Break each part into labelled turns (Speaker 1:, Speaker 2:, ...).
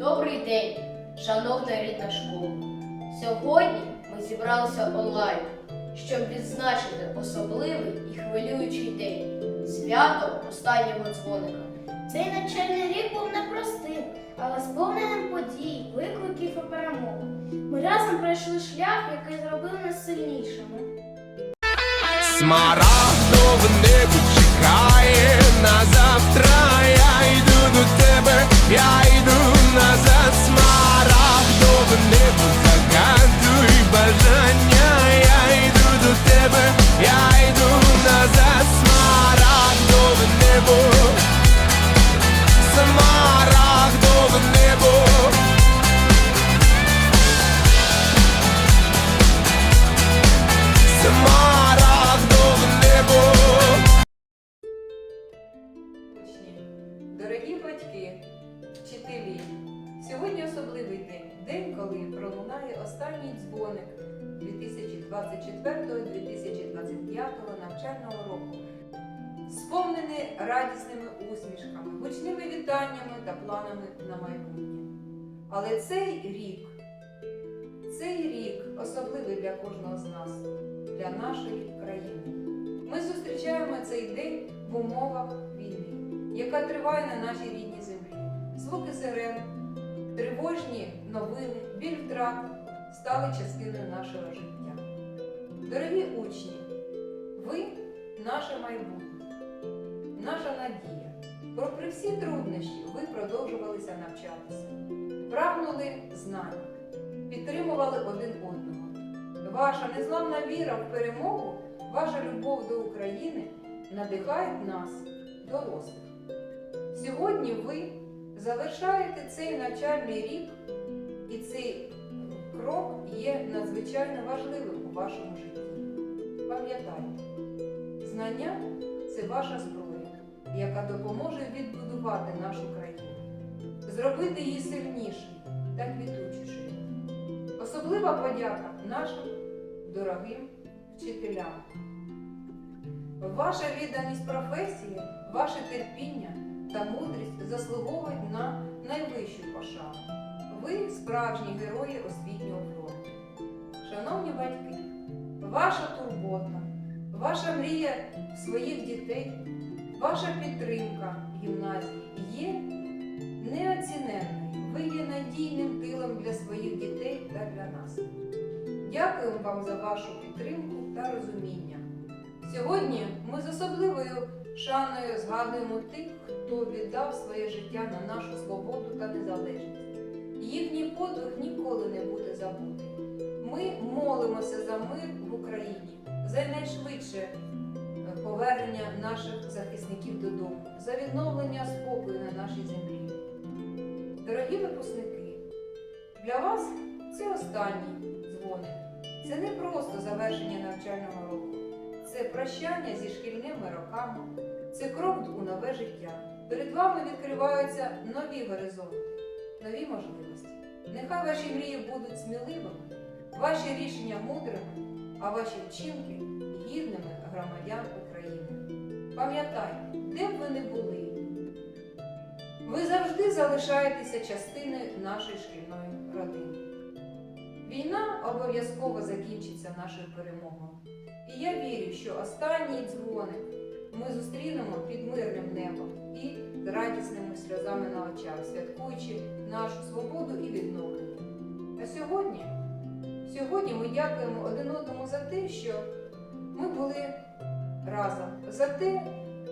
Speaker 1: Добрий день, шановна рідна школа. Сьогодні ми зібралися онлайн, щоб відзначити особливий і хвилюючий день свято останнього дзвоника.
Speaker 2: Цей навчальний рік був непростим, але сповненим подій, викликів і перемог. Ми разом пройшли шлях, який зробив нас сильнішими.
Speaker 3: Смарагдове
Speaker 4: 2024-2025 навчального року, сповнений радісними усмішками, гучними вітаннями та планами на майбутнє. Але цей рік, цей рік особливий для кожного з нас, для нашої країни. Ми зустрічаємо цей день в умовах війни, яка триває на нашій рідній землі. Звуки сирен, тривожні новини, біль втрат стали частиною нашого життя. Дорогі учні, ви наше майбутнє, наша надія. Попри всі труднощі, ви продовжувалися навчатися, прагнули знань, підтримували один одного. Ваша незламна віра в перемогу, ваша любов до України надихають нас, дорослих. Сьогодні ви завершаєте цей навчальний рік, і цей крок є надзвичайно важливим у вашому житті. Пам'ятайте, знання це ваша зброя, яка допоможе відбудувати нашу країну, зробити її сильнішою та квітучішою. Особлива подяка нашим дорогим вчителям. Ваша відданість професії, ваше терпіння та мудрість заслуговують на найвищу пошану. Ви справжні герої освітнього фронту. Шановні батьки, ваша турбота, ваша мрія своїх дітей, ваша підтримка в гімназії є неоціненною. Ви є надійним тилом для своїх дітей та для нас. Дякуємо вам за вашу підтримку та розуміння. Сьогодні ми з особливою шаною згадуємо тих, хто віддав своє життя на нашу свободу та незалежність. Їхній подвиг ніколи не буде забутий. Ми молимося за мир в Україні, за найшвидше е, повернення наших захисників додому, за відновлення спокою на нашій землі. Дорогі випускники, для вас це останній дзвоник. Це не просто завершення навчального року, це прощання зі шкільними роками, це крок у нове життя. Перед вами відкриваються нові горизонти, нові можливості. Нехай ваші мрії будуть сміливими, ваші рішення мудрими, а ваші вчинки гідними громадян України. Пам'ятайте, де б ви не були, ви завжди залишаєтеся частиною нашої шкільної родини. Війна обов'язково закінчиться нашою перемогою. І я вірю, що останній дзвоник ми зустрінемо під мирним небом і радісними сльозами на очах, святкуючи нашу свободу і відновлення. А сьогодні, сьогодні ми дякуємо один одному за те, що ми були разом, за те,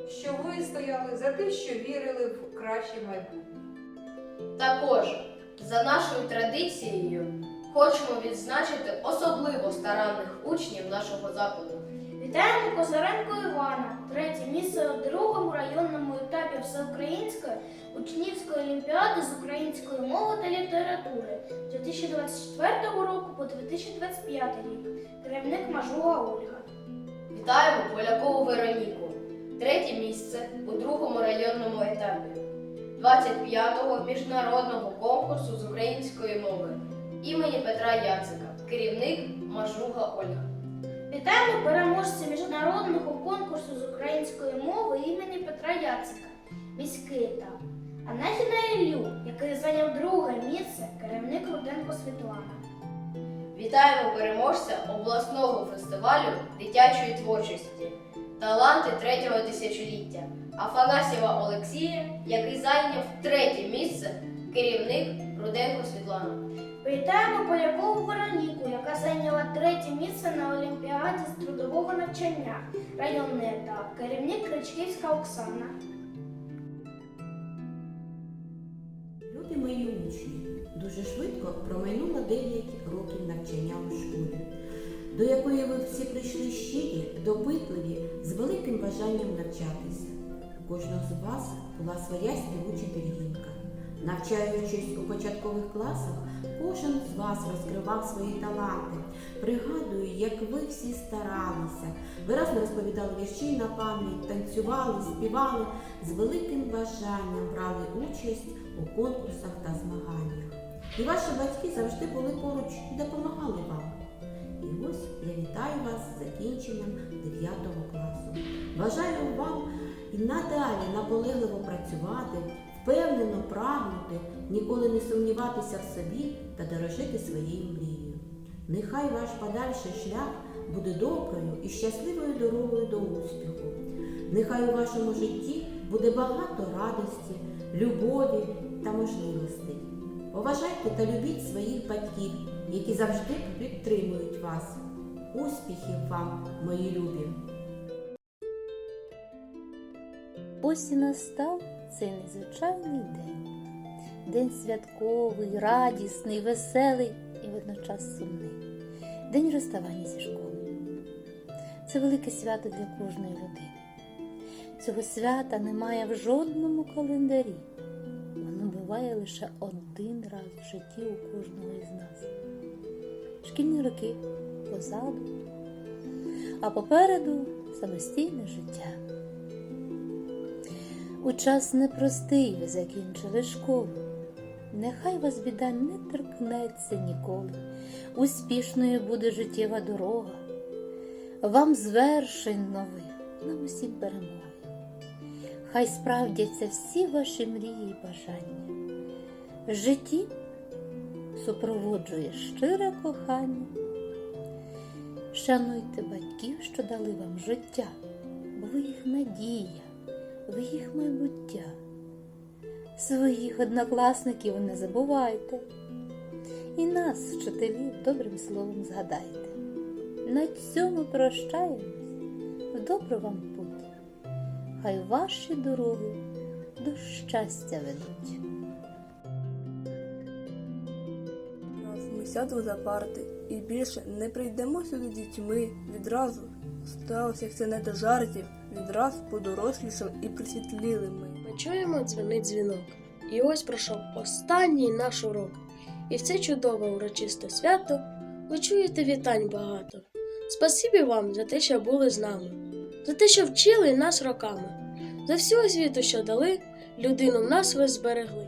Speaker 4: що вистояли, за те, що вірили в краще майбутнє.
Speaker 1: Також за нашою традицією хочемо відзначити особливо старанних учнів нашого закладу.
Speaker 2: Вітаємо Козаренко Івана, третє місце у другому районному етапі всеукраїнської учнівської олімпіади з української мови та літератури 2024 року по 2025 рік. Керівник Мажуга Ольга.
Speaker 1: Вітаємо Полякову Вероніку, третє місце у другому районному етапі 25-го міжнародного конкурсу з української мови імені Петра Яцика, керівник Мажуга Ольга.
Speaker 2: Вітаємо переможця міжнародного конкурсу з української мови імені Петра Яцика. Міськита. Анахіна Ілю, який зайняв друге місце, керівник Руденко Світлана.
Speaker 1: Вітаємо переможця обласного фестивалю дитячої творчості Таланти третього тисячоліття Афанасєва Олексія, який зайняв третє місце, керівник Руденко Світлана.
Speaker 2: Вітаємо Полякову Вероніку, яка зайняла третє місце на Олімпіаді з трудового навчання, районний етап, керівник Кричківська Оксана.
Speaker 5: Любі мої учні, дуже швидко промайнуло 9 років навчання у школі, до якої ви всі прийшли щирі, допитливі, з великим бажанням навчатися. У кожного з вас була своя співуча пір'їнка. Навчаючись у початкових класах, кожен з вас розкривав свої таланти. Пригадую, як ви всі старалися, виразно розповідали вірші на пам'ять, танцювали, співали, з великим бажанням брали участь у конкурсах та змаганнях. І ваші батьки завжди були поруч і допомагали вам. І ось я вітаю вас з закінченням 9 класу. Бажаю вам і надалі наполегливо працювати, впевнено прагнути, ніколи не сумніватися в собі та дорожити своєю мрією. Нехай ваш подальший шлях буде доброю і щасливою дорогою до успіху. Нехай у вашому житті буде багато радості, любові та можливостей. Поважайте та любіть своїх батьків, які завжди підтримують вас. Успіхів вам, мої любі!
Speaker 6: Ось і настав цей незвичайний день. День святковий, радісний, веселий і водночас сумний. День розставання зі школою. Це велике свято для кожної людини. Цього свята немає в жодному календарі. Воно буває лише один раз в житті у кожного із нас. Шкільні роки позаду, а попереду самостійне життя. У час непростий ви закінчили школу. Нехай вас біда не торкнеться ніколи. Успішною буде життєва дорога. Вам звершень нових, нам усім перемоги. Хай справдяться всі ваші мрії і бажання. Житті супроводжує щире кохання. Шануйте батьків, що дали вам життя, бо ви їх надія ви їх майбуття. Своїх однокласників не забувайте. І нас, вчителів, добрим словом згадайте. На цьому прощаємось. В добру вам путь. Хай ваші дороги до щастя ведуть.
Speaker 7: Раз ми сядемо за парти і більше не прийдемо сюди дітьми. Відразу сталося як це не до жартів, відразу подорослішав і присвітліли ми.
Speaker 8: Ми чуємо дзвонить дзвінок. І ось пройшов останній наш урок. І в це чудове урочисте свято ви чуєте вітань багато. Спасибі вам за те, що були з нами, за те, що вчили нас роками, за всю освіту, що дали, людину в нас ви зберегли.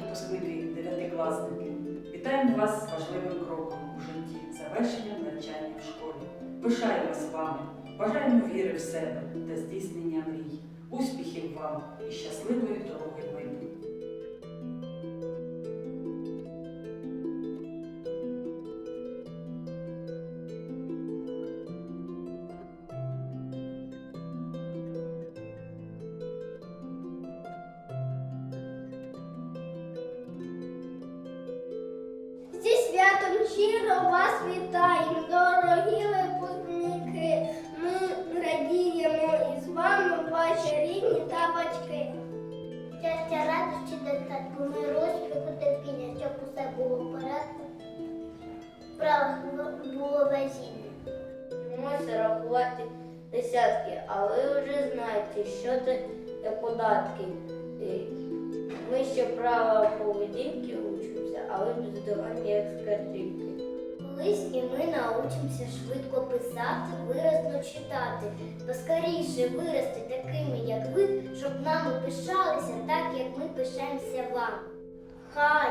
Speaker 9: Випускники, дев'ятикласники, вітаємо вас з важливим кроком у житті, завершенням навчання в школі. Пишаємось вами, бажаємо віри в себе та здійснення мрій, успіхів вам і щасливої дороги в
Speaker 1: десятки, а ви вже знаєте, що це податки. Е, Ми ще права поведінки учимося, а ви бездоганні як скарбівки.
Speaker 2: Колись і ми научимося швидко писати, виразно читати, поскоріше вирости такими, як ви, щоб нами пишалися так, як ми пишаємося вам. Хай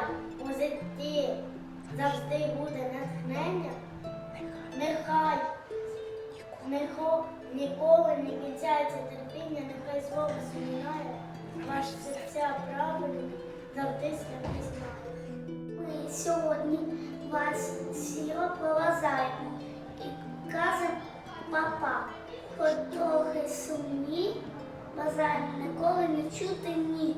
Speaker 2: житті завжди буде натхнення, нехай не, хо-
Speaker 10: Ніколи не кінчається терпіння, нехай зло змінає, Ваше серця правильно завжди святи. Ми сьогодні вас всіх полазаємо і кажемо папа, хоч трохи сумні, бажаємо ніколи не чути ні.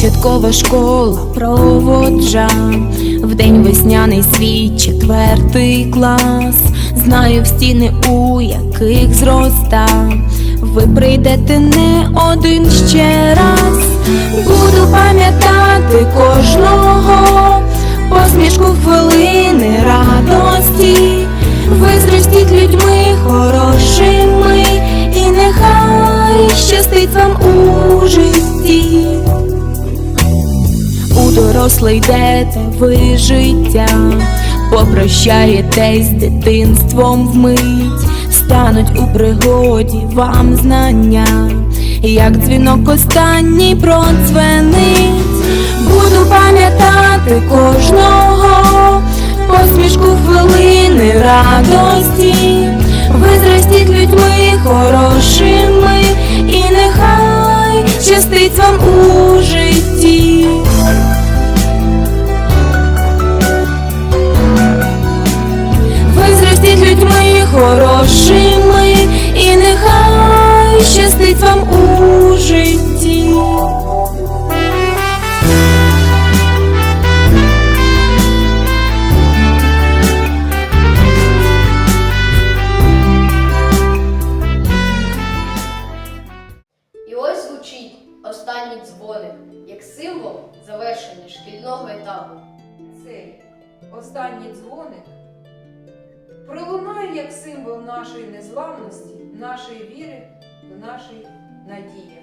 Speaker 11: Початкова школа проводжа в день весняний свій четвертий клас. Знаю в стіни, у яких зроста. Ви прийдете не один ще раз. Буду пам'ятати кожного посмішку хвилини радості. Ви зростіть людьми хорошими, У доросле йдете ви життя, попрощаєтесь з дитинством вмить, стануть у пригоді вам знання, як дзвінок останній продзвенить. Буду пам'ятати кожного посмішку хвилини радості. Ви зростіть людьми хорошими, і нехай щастить вам у житті. Людьми
Speaker 2: нашої надії.